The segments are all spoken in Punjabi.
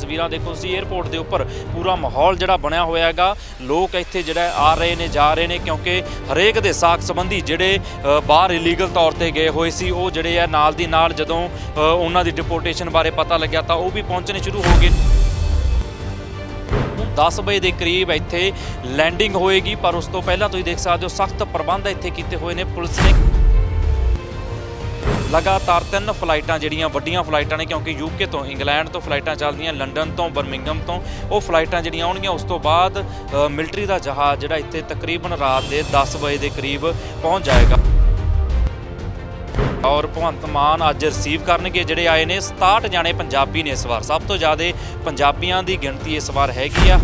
ਤਸਵੀਰਾਂ ਦੇਖੋ ਤੁਸੀਂ 에ਅਰਪੋਰਟ ਦੇ ਉੱਪਰ। ਪੂਰਾ ਮਾਹੌਲ ਜਿਹੜਾ ਬਣਿਆ ਹੋਇਆ ਹੈਗਾ। ਲੋਕ ਇੱਥੇ ਜਿਹੜਾ ਆ ਰਹੇ ਨੇ, ਜਾ ਰਹੇ ਨੇ ਕਿਉਂਕਿ ਹਰੇਕ ਦੇ ਸਾਖ ਸੰਬੰਧੀ ਜਿਹੜੇ ਬਾਹਰ ਇਲੀਗਲ ਤੌਰ ਤੇ ਗਏ ਹੋਏ ਸੀ, ਉਹ ਜਿਹੜੇ ਆ ਨਾਲ ਦੀ ਨਾਲ ਜਦੋਂ ਉਹਨਾਂ ਦੀ ਡਿਪੋਰਟੇਸ਼ਨ ਬਾਰੇ ਪਤਾ ਲੱਗਿਆ ਤਾਂ ਉਹ ਵੀ ਪਹੁੰਚਣੇ ਸ਼ੁਰੂ ਹੋ ਗਏ। 10 ਵਜੇ ਦੇ ਕਰੀਬ ਇੱਥੇ ਲੈਂਡਿੰਗ ਹੋਏਗੀ, ਪਰ ਉਸ ਤੋਂ ਪਹਿਲਾਂ ਤੁਸੀਂ ਦੇਖ ਸਕਦੇ ਹੋ, ਸਖਤ ਪ੍ਰਬੰਧ ਇੱਥੇ ਕੀਤੇ ਹੋਏ ਨੇ ਪੁਲਿਸ ਨੇ। ਲਗਾਤਾਰ ਤਿੰਨ ਫਲਾਈਟਾਂ ਜਿਹੜੀਆਂ ਵੱਡੀਆਂ ਫਲਾਈਟਾਂ ਨੇ, ਕਿਉਂਕਿ ਯੂਕੇ ਤੋਂ, ਇੰਗਲੈਂਡ ਤੋਂ ਫਲਾਈਟਾਂ ਚੱਲਦੀਆਂ, ਲੰਡਨ ਤੋਂ ਬਰਮਿੰਗਮ ਤੋਂ, ਉਹ ਫਲਾਈਟਾਂ ਜਿਹੜੀਆਂ ਆਉਣਗੀਆਂ, ਉਸ ਤੋਂ ਬਾਅਦ ਮਿਲਟਰੀ ਦਾ ਜਹਾਜ਼ ਜਿਹੜਾ ਇੱਥੇ ਤਕਰੀਬਨ ਰਾਤ ਦੇ 10 ਵਜੇ ਦੇ ਕਰੀਬ ਪਹੁੰਚ ਜਾਏਗਾ। ਔਰ ਭਗਵੰਤ ਮਾਨ ਅੱਜ ਰਿਸੀਵ ਕਰਨਗੇ, ਜਿਹੜੇ ਆਏ ਨੇ 67 ਜਾਣੇ ਪੰਜਾਬੀ ਨੇ ਇਸ ਵਾਰ। ਸਭ ਤੋਂ ਜ਼ਿਆਦਾ ਪੰਜਾਬੀਆਂ ਦੀ ਗਿਣਤੀ ਇਸ ਵਾਰ ਹੈਗੀ ਆ।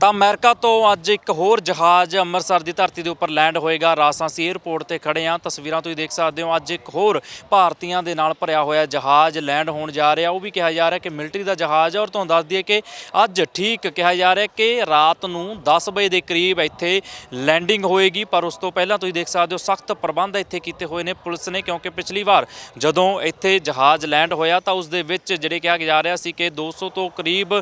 ਤਾਂ ਅਮਰੀਕਾ ਤੋਂ ਅੱਜ ਇੱਕ ਹੋਰ ਜਹਾਜ਼ ਅੰਮ੍ਰਿਤਸਰ ਦੀ ਧਰਤੀ ਦੇ ਉੱਪਰ ਲੈਂਡ ਹੋਏਗਾ। ਰਾਜਸਾਂਸੀ 에ਅਰਪੋਰਟ ਤੇ ਖੜੇ ਆ। ਤਸਵੀਰਾਂ ਤੁਸੀਂ ਦੇਖ ਸਕਦੇ ਹੋ ਅੱਜ ਇੱਕ ਹੋਰ ਭਾਰਤੀਆਂ ਦੇ ਨਾਲ ਭਰਿਆ ਹੋਇਆ ਜਹਾਜ਼ ਲੈਂਡ ਹੋਣ ਜਾ ਰਿਹਾ। ਉਹ ਵੀ ਕਿਹਾ ਜਾ ਰਿਹਾ ਕਿ ਮਿਲਟਰੀ ਦਾ ਜਹਾਜ਼ ਹੈ ਔਰ ਤੁਹਾਨੂੰ ਦੱਸ ਦਈਏ ਕਿ ਅੱਜ ਠੀਕ ਕਿਹਾ ਜਾ ਰਿਹਾ ਕਿ ਰਾਤ ਨੂੰ 10 ਵਜੇ ਦੇ ਕਰੀਬ ਇੱਥੇ ਲੈਂਡਿੰਗ ਹੋਏਗੀ। ਪਰ ਉਸ ਤੋਂ ਪਹਿਲਾਂ ਤੁਸੀਂ ਦੇਖ ਸਕਦੇ ਹੋ ਸਖਤ ਪ੍ਰਬੰਧ ਇੱਥੇ ਕੀਤੇ ਹੋਏ ਨੇ ਪੁਲਿਸ ਨੇ ਕਿਉਂਕਿ ਪਿਛਲੀ ਵਾਰ ਜਦੋਂ ਇੱਥੇ ਜਹਾਜ਼ ਲੈਂਡ ਹੋਇਆ ਤਾਂ ਉਸ ਦੇ ਵਿੱਚ ਜਿਹੜੇ ਕਿਹਾ ਜਾ ਰਿਹਾ ਸੀ ਕਿ 200 ਤੋਂ ਕਰੀਬ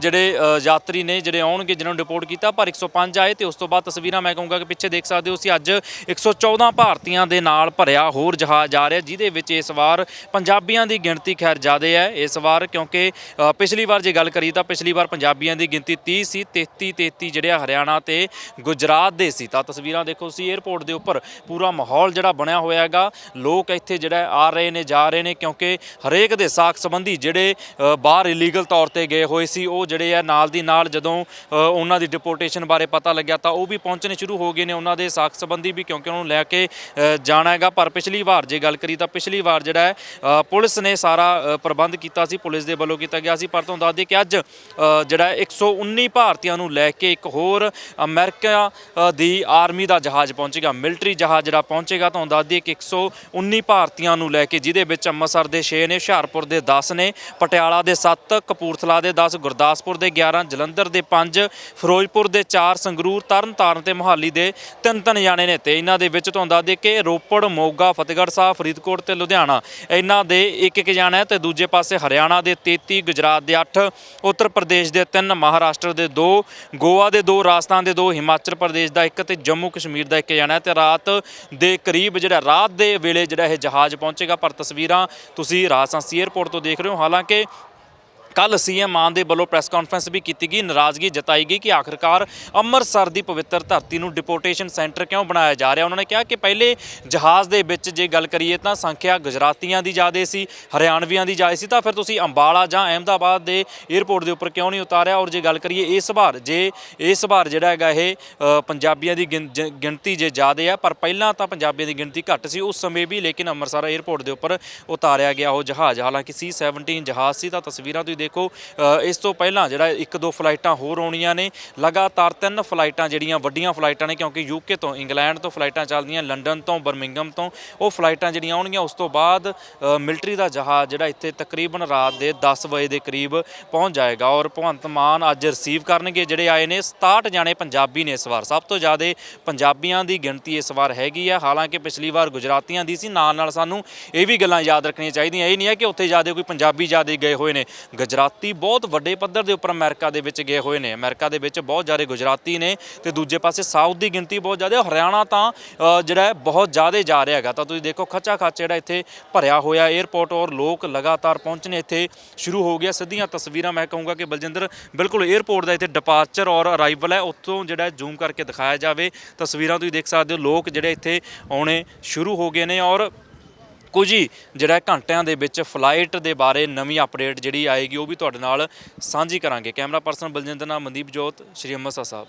ਜਿਹੜੇ ਯਾਤਰੀ ਨੇ ਜਿਹੜੇ ਆਉਣਗੇ ਜਿਨ੍ਹਾਂ ਨੂੰ ਰਿਪੋਰਟ ਕੀਤਾ, ਪਰ 105 ਆਏ ਤੇ ਉਸ ਤੋਂ ਬਾਅਦ ਤਸਵੀਰਾਂ ਮੈਂ ਕਹੂੰਗਾ ਕਿ ਪਿੱਛੇ ਦੇਖ ਸਕਦੇ ਹੋ ਸੀ ਅੱਜ 114 ਭਾਰਤੀਆਂ ਦੇ ਨਾਲ ਭਰਿਆ ਹੋਰ ਜਹਾਜ਼ ਆ ਰਿਹਾ, ਜਿਹਦੇ ਵਿੱਚ ਇਸ ਵਾਰ ਪੰਜਾਬੀਆਂ ਦੀ ਗਿਣਤੀ ਖੈਰ ਜ਼ਿਆਦਾ ਹੈ। ਇਸ ਵਾਰ ਕਿਉਂਕਿ ਪਿਛਲੀ ਵਾਰ ਜੇ ਗੱਲ ਕਰੀ ਤਾਂ ਪਿਛਲੀ ਵਾਰ ਪੰਜਾਬੀਆਂ ਦੀ ਗਿਣਤੀ 30 ਸੀ 33 33 ਜਿਹੜੇ ਆ ਹਰਿਆਣਾ ਤੇ ਗੁਜਰਾਤ ਦੇ ਸੀ। ਤਾਂ ਤਸਵੀਰਾਂ ਦੇਖੋ ਸੀ 에ਅਰਪੋਰਟ ਦੇ ਉੱਪਰ, ਪੂਰਾ ਮਾਹੌਲ ਜਿਹੜਾ ਬਣਿਆ ਹੋਇਆ ਹੈਗਾ। ਲੋਕ ਇੱਥੇ ਜਿਹੜਾ ਆ ਰਹੇ ਨੇ, ਜਾ ਰਹੇ ਨੇ ਕਿਉਂਕਿ ਹਰੇਕ ਦੇ ਸਾਖ ਸੰਬੰਧੀ ਜਿਹੜੇ ਬਾਹਰ ਇਲੀਗਲ ਤੌਰ ਤੇ ਗਏ ਹੋਏ ਸੀ, ਉਹ ਜਿਹੜੇ ਆ ਨਾਲ ਦੀ ਨਾਲ ਜਦੋਂ ਉਹਨਾਂ ਦੀ ਡਿਪੋਰਟੇਸ਼ਨ ਬਾਰੇ ਪਤਾ ਲੱਗਿਆ ਤਾਂ ਉਹ ਵੀ ਪਹੁੰਚਣੇ ਸ਼ੁਰੂ ਹੋ ਗਏ ਨੇ ਉਹਨਾਂ ਦੇ ਸਾਖ ਸੰਬੰਧੀ ਵੀ ਕਿਉਂਕਿ ਉਹਨਾਂ ਨੂੰ ਲੈ ਕੇ ਜਾਣਾ ਹੈਗਾ। ਪਰ ਪਿਛਲੀ ਵਾਰ ਜੇ ਗੱਲ ਕਰੀ ਤਾਂ ਪਿਛਲੀ ਵਾਰ ਜਿਹੜਾ ਹੈ ਪੁਲਿਸ ਨੇ ਸਾਰਾ ਪ੍ਰਬੰਧ ਕੀਤਾ ਸੀ ਪੁਲਿਸ ਦੇ ਵੱਲੋਂ ਕੀਤਾ ਗਿਆ ਸੀ। ਪਰ ਤੁਹਾਨੂੰ ਦੱਸ ਦਈਏ ਕਿ ਅੱਜ ਅ, ਜਿਹੜਾ 119 ਭਾਰਤੀਆਂ ਨੂੰ ਲੈ ਕੇ ਇੱਕ ਹੋਰ ਅਮਰੀਕਾ ਦੀ ਆਰਮੀ ਦਾ ਜਹਾਜ਼ ਪਹੁੰਚੇਗਾ ਮਿਲਟਰੀ ਜਹਾਜ਼ ਜਿਹੜਾ ਪਹੁੰਚੇਗਾ ਤੁਹਾਨੂੰ ਦੱਸ ਦਈਏ ਕਿ 119 ਭਾਰਤੀਆਂ ਨੂੰ ਲੈ ਕੇ ਜਿਹਦੇ ਵਿੱਚ ਅੰਮ੍ਰਿਤਸਰ ਦੇ 6 ਨੇ ਹੁਸ਼ਿਆਰਪੁਰ ਦੇ 10 ਨੇ ਪਟਿਆਲਾ ਦੇ 7 ਕਪੂਰਥਲਾ ਦੇ 10 ਗੁਰਦਾਸਪੁਰ ਦੇ 11 ਜਲੰਧਰ ਦੇ 5 ਫਿਰੋਜ਼ਪੁਰ ਦੇ 4 ਸੰਗਰੂਰ, ਤਰਨਤਾਰਨ ਤੇ ਮੋਹਾਲੀ ਦੇ ਤਿੰਨ ਤਿੰਨ ਜਾਣੇ ਨੇ ਤੇ ਇਹਨਾਂ ਦੇ ਵਿੱਚ ਤੁਹਾਨੂੰ ਦੱਸ ਦਈਏ ਕਿ ਰੋਪੜ, ਮੋਗਾ, ਫਤਿਹਗੜ੍ਹ ਸਾਹਿਬ, ਫਰੀਦਕੋਟ ਤੇ ਲੁਧਿਆਣਾ, ਇਹਨਾਂ ਦੇ ਇੱਕ ਇੱਕ ਜਾਣਾ ਹੈ ਤੇ ਦੂਜੇ ਪਾਸੇ ਹਰਿਆਣਾ ਦੇ 33 ਗੁਜਰਾਤ ਦੇ 8 ਉੱਤਰ ਪ੍ਰਦੇਸ਼ ਦੇ 3 ਮਹਾਰਾਸ਼ਟਰ ਦੇ 2 ਗੋਆ ਦੇ 2 ਰਾਜਸਥਾਨ ਦੇ 2 ਹਿਮਾਚਲ ਪ੍ਰਦੇਸ਼ ਦਾ ਇੱਕ ਤੇ ਜੰਮੂ ਕਸ਼ਮੀਰ ਦਾ ਇੱਕ ਜਾਣਾ ਹੈ ਤੇ ਰਾਤ ਦੇ ਕਰੀਬ ਜਿਹੜਾ ਰਾਤ ਦੇ ਵੇਲੇ ਜਿਹੜਾ ਇਹ ਜਹਾਜ਼ ਪਹੁੰਚੇਗਾ ਪਰ ਤਸਵੀਰਾਂ ਤੁਸੀਂ ਰਾਜਸਾਂਸੀ 에ਅਰਪੋਰਟ ਤੋਂ ਦੇਖ ਰਹੇ ਹੋ। ਹਾਲਾਂਕਿ ਕੱਲ ਸੀਐਮ ਮਾਨ ਦੇ ਵੱਲੋਂ ਪ੍ਰੈਸ ਕਾਨਫਰੰਸ ਵੀ ਕੀਤੀ ਗਈ, ਨਾਰਾਜ਼ਗੀ ਜਤਾਈ ਗਈ ਕਿ ਆਖਰਕਾਰ ਅੰਮ੍ਰਿਤਸਰ ਦੀ ਪਵਿੱਤਰ ਧਰਤੀ ਨੂੰ ਡਿਪੋਰਟੇਸ਼ਨ ਸੈਂਟਰ ਕਿਉਂ ਬਣਾਇਆ ਜਾ ਰਿਹਾ? ਉਹਨਾਂ ਨੇ ਕਿਹਾ ਕਿ ਪਹਿਲੇ ਜਹਾਜ਼ ਦੇ ਵਿੱਚ ਜੇ ਗੱਲ ਕਰੀਏ ਤਾਂ ਸੰਖਿਆ ਗੁਜਰਾਤੀਆਂ ਦੀ ਜ਼ਿਆਦਾ ਸੀ, ਹਰਿਆਣਵੀਆਂ ਦੀ ਜ਼ਿਆਦਾ ਸੀ, ਤਾਂ ਫਿਰ ਤੁਸੀਂ ਅੰਬਾਲਾ ਜਾਂ ਅਹਿਮਦਾਬਾਦ ਦੇ 에ਅਰਪੋਰਟ ਦੇ ਉੱਪਰ ਕਿਉਂ ਨਹੀਂ ਉਤਾਰਿਆ? ਔਰ ਜੇ ਗੱਲ ਕਰੀਏ ਇਸ ਵਾਰ, ਜੇ ਇਸ ਵਾਰ ਜਿਹੜਾ ਹੈਗਾ ਇਹ ਪੰਜਾਬੀਆਂ ਦੀ ਗਿਣ- ਜ- ਗਿਣਤੀ ਜੇ ਜ਼ਿਆਦਾ ਆ, ਪਰ ਪਹਿਲਾਂ ਤਾਂ ਪੰਜਾਬੀਆਂ ਦੀ ਗਿਣਤੀ ਘੱਟ ਸੀ, ਉਸ ਸਮੇਂ ਵੀ ਲੇਕਿਨ ਅੰਮ੍ਰਿਤਸਰ 에ਅਰਪੋਰਟ ਦੇ ਉੱਪਰ ਉਤਾਰਿਆ ਗਿਆ ਉਹ ਜਹਾਜ਼। ਹਾਲਾਂਕਿ C17 ਜਹਾਜ਼ ਸੀ, ਤਾਂ ਤਸਵੀਰਾਂ ਤੁਸੀਂ ਦੇਖੋ ਇਸ ਤੋਂ ਪਹਿਲਾਂ ਜਿਹੜਾ ਇੱਕ ਦੋ ਫਲਾਈਟਾਂ ਹੋਰ ਆਉਣੀਆਂ ਨੇ, ਲਗਾਤਾਰ ਤਿੰਨ ਫਲਾਈਟਾਂ ਜਿਹੜੀਆਂ ਵੱਡੀਆਂ ਫਲਾਈਟਾਂ ਨੇ, ਕਿਉਂਕਿ ਯੂਕੇ ਤੋਂ ਇੰਗਲੈਂਡ ਤੋਂ ਫਲਾਈਟਾਂ ਚੱਲਦੀਆਂ, ਲੰਡਨ ਤੋਂ ਬਰਮਿੰਗਮ ਤੋਂ, ਉਹ ਫਲਾਈਟਾਂ ਜਿਹੜੀਆਂ ਆਉਣਗੀਆਂ, ਉਸ ਤੋਂ ਬਾਅਦ ਮਿਲਟਰੀ ਦਾ ਜਹਾਜ਼ ਜਿਹੜਾ ਇੱਥੇ ਤਕਰੀਬਨ ਰਾਤ ਦੇ 10 ਵਜੇ ਦੇ ਕਰੀਬ ਪਹੁੰਚ ਜਾਏਗਾ ਔਰ ਭਗਵੰਤ ਮਾਨ ਅੱਜ ਰਿਸੀਵ ਕਰਨਗੇ, ਜਿਹੜੇ ਆਏ ਨੇ 67 ਜਾਣੇ ਪੰਜਾਬੀ ਨੇ ਇਸ ਵਾਰ। ਸਭ ਤੋਂ ਜ਼ਿਆਦਾ ਪੰਜਾਬੀਆਂ ਦੀ ਗਿਣਤੀ ਇਸ ਵਾਰ ਹੈਗੀ ਆ। ਹਾਲਾਂਕਿ ਪਿਛਲੀ ਵਾਰ ਗੁਜਰਾਤੀਆਂ ਦੀ ਸੀ ਨਾਲ ਨਾਲ ਸਾਨੂੰ ਇਹ ਵੀ ਗੱਲਾਂ ਯਾਦ ਰੱਖਣੀਆਂ ਚਾਹੀਦੀਆਂ। ਇਹ ਨਹੀਂ ਹੈ ਕਿ ਉੱਥੇ ਜ਼ਿਆਦਾ ਕੋਈ ਪੰਜਾਬੀ ਜ਼ਿਆਦਾ ਗਏ ਹੋਏ ਨੇ। ਗੁਜਰਾਤੀ ਬਹੁਤ ਵੱਡੇ ਪੱਧਰ ਦੇ ਉੱਪਰ ਅਮਰੀਕਾ ਦੇ ਵਿੱਚ ਗਏ ਹੋਏ ਨੇ। ਅਮਰੀਕਾ ਦੇ ਵਿੱਚ ਬਹੁਤ ਜ਼ਿਆਦਾ ਗੁਜਰਾਤੀ ਨੇ ਤੇ ਦੂਜੇ ਪਾਸੇ ਸਾਊਥ ਦੀ ਗਿਣਤੀ ਬਹੁਤ ਜ਼ਿਆਦਾ ਹਰਿਆਣਾ ਤਾਂ ਜਿਹੜਾ ਬਹੁਤ ਜ਼ਿਆਦਾ ਜਾ ਰਿਹਾ ਹੈਗਾ। ਤਾਂ ਤੁਸੀਂ ਦੇਖੋ ਖੱਚਾ ਖੱਚ ਜਿਹੜਾ ਇੱਥੇ ਭਰਿਆ ਹੋਇਆ 에ਅਰਪੋਰਟ ਔਰ ਲੋਕ ਲਗਾਤਾਰ ਪਹੁੰਚਣੇ ਇੱਥੇ ਸ਼ੁਰੂ ਹੋ ਗਿਆ ਸਿੱਧੀਆਂ ਤਸਵੀਰਾਂ ਮੈਂ ਕਹੂੰਗਾ ਕਿ ਬਲਜਿੰਦਰ, ਬਿਲਕੁਲ 에ਅਰਪੋਰਟ ਦਾ ਇੱਥੇ ਡਿਪਾਰਚਰ ਔਰ ਅਰਾਈਵਲ ਹੈ। ਉੱਥੋਂ ਜਿਹੜਾ ਜ਼ੂਮ ਕਰਕੇ ਦਿਖਾਇਆ ਜਾਵੇ। ਤਸਵੀਰਾਂ ਤੁਸੀਂ ਦੇਖ ਸਕਦੇ ਹੋ। ਲੋਕ ਜਿਹੜੇ ਇੱਥੇ ਆਉਣੇ ਸ਼ੁਰੂ ਹੋ ਗਏ ਨੇ ਔਰ ਕੁਝ ਹੀ ਜਿਹੜਾ ਘੰਟਿਆਂ ਦੇ ਵਿੱਚ ਫਲਾਈਟ ਦੇ ਬਾਰੇ ਨਵੀਂ ਅਪਡੇਟ ਜਿਹੜੀ ਆਏਗੀ ਉਹ ਵੀ ਤੁਹਾਡੇ ਨਾਲ ਸਾਂਝੀ ਕਰਾਂਗੇ। ਕੈਮਰਾ ਪਰਸਨ ਬਲਜਿੰਦਰ ਨਾਲ ਮਨਦੀਪ ਜੋਤ, ਸ਼੍ਰੀ ਅੰਮ੍ਰਿਤਸਰ ਸਾਹਿਬ।